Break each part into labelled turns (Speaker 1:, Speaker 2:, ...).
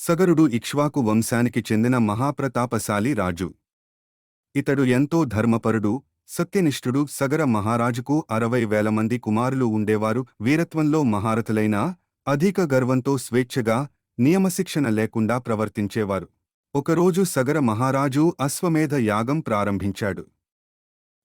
Speaker 1: సగరుడు ఇక్ష్వాకు వంశానికి చెందిన మహాప్రతాపశాలి రాజు. ఇతడు ఎంతో ధర్మపరుడు సత్యనిష్ఠుడు సగర మహారాజుకు అరవై వేల మంది కుమారులు ఉండేవారు. వీరత్వంలో మహారథులైనా అధిక గర్వంతో స్వేచ్ఛగా నియమశిక్షణ లేకుండా ప్రవర్తించేవారు. ఒకరోజు సగర మహారాజు అశ్వమేధ యాగం ప్రారంభించాడు.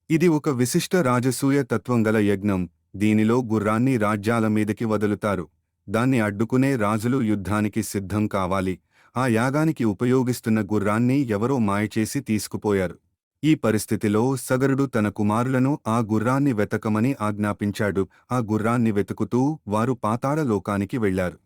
Speaker 1: ఇది ఒక విశిష్ట రాజసూయ తత్వం గల యజ్ఞం. దీనిలో గుర్రాన్ని రాజ్యాల మీదకి వదులుతారు. దాన్ని అడ్డుకునే రాజులు యుద్ధానికి సిద్ధం కావాలి. ఆ యాగానికి ఉపయోగిస్తున్న గుర్రాన్ని ఎవరో మాయచేసి తీసుకుపోయారు. ఈ పరిస్థితిలో సగరుడు తన కుమారులను ఆ గుర్రాన్ని వెతకమని ఆజ్ఞాపించాడు. ఆ గుర్రాన్ని వెతుకుతూ వారు పాతాళలోకానికి వెళ్ళారు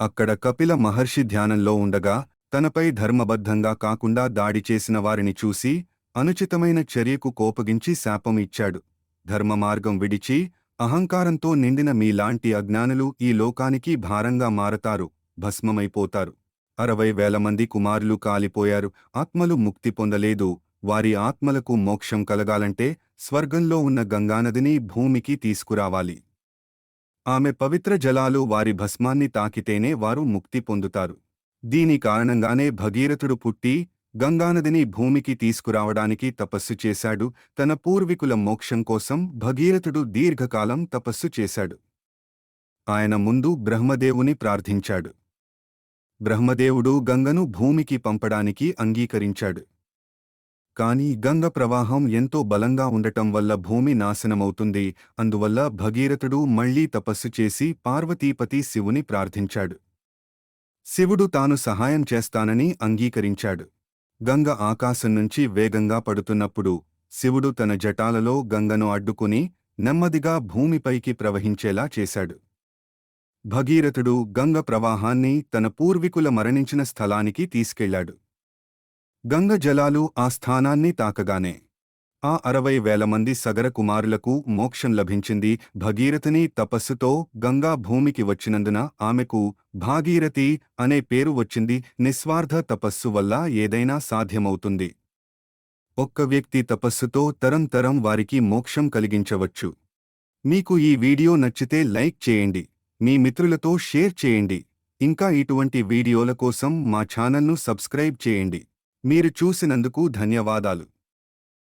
Speaker 1: అక్కడ కపిల మహర్షి ధ్యానంలో ఉండగా తనపై ధర్మబద్ధంగా కాకుండా దాడి చేసిన వారిని చూసి అనుచితమైన చర్యకు కోపగించి శాపం ఇచ్చాడు. ధర్మమార్గం విడిచి అహంకారంతో నిండిన మీలాంటి అజ్ఞానులు ఈ లోకానికి భారంగా మారతారు భస్మమైపోతారు. అరవై వేల మంది కుమారులు కాలిపోయారు ఆత్మలు ముక్తి పొందలేదు. వారి ఆత్మలకు మోక్షం కలగాలంటే స్వర్గంలో ఉన్న గంగానదిని భూమికి తీసుకురావాలి. ఆమె పవిత్ర జలాలు వారి భస్మాన్ని తాకితేనే వారు ముక్తి పొందుతారు. దీని కారణంగానే భగీరథుడు పుట్టి గంగానదిని భూమికి తీసుకురావడానికి తపస్సు చేశాడు. తన పూర్వీకుల మోక్షం కోసం భగీరథుడు దీర్ఘకాలం తపస్సు చేశాడు. ఆయన ముందు బ్రహ్మదేవుని ప్రార్థించాడు. బ్రహ్మదేవుడు గంగను భూమికి పంపడానికి అంగీకరించాడు. కాని గంగ ప్రవాహం ఎంతో బలంగా ఉండటం వల్ల భూమి నాశనమవుతుంది. అందువల్ల భగీరథుడు మళ్ళీ తపస్సు చేసి పార్వతీపతి శివుని ప్రార్థించాడు. శివుడు తాను సహాయం చేస్తానని అంగీకరించాడు. గంగ ఆకాశం నుంచి వేగంగా పడుతున్నప్పుడు శివుడు తన జటాలలో గంగను అడ్డుకుని నెమ్మదిగా భూమిపైకి ప్రవహించేలా చేశాడు. భగీరథుడు గంగ ప్రవాహాన్ని తన పూర్వీకుల మరణించిన స్థలానికి తీసుకెళ్ళాడు. గంగ జలాలు ఆ స్థానాన్ని తాకగానే ఆ అరవై వేల మంది సగర కుమారులకు మోక్షం లభించింది. భగీరథని తపస్సుతో గంగా భూమికి వచ్చినందున ఆమెకు భాగీరథి అనే పేరు వచ్చింది. నిస్వార్థ తపస్సు వల్ల ఏదైనా సాధ్యమవుతుంది. ఒక్క వ్యక్తి తపస్సుతో తరం తరం వారికి మోక్షం కలిగించవచ్చు. మీకు ఈ వీడియో నచ్చితే లైక్ చేయండి. మీ మిత్రులతో షేర్ చేయండి. ఇంకా ఇటువంటి వీడియోల కోసం మా ఛానల్ను సబ్స్క్రైబ్ చేయండి. మీరు చూసినందుకు ధన్యవాదాలు.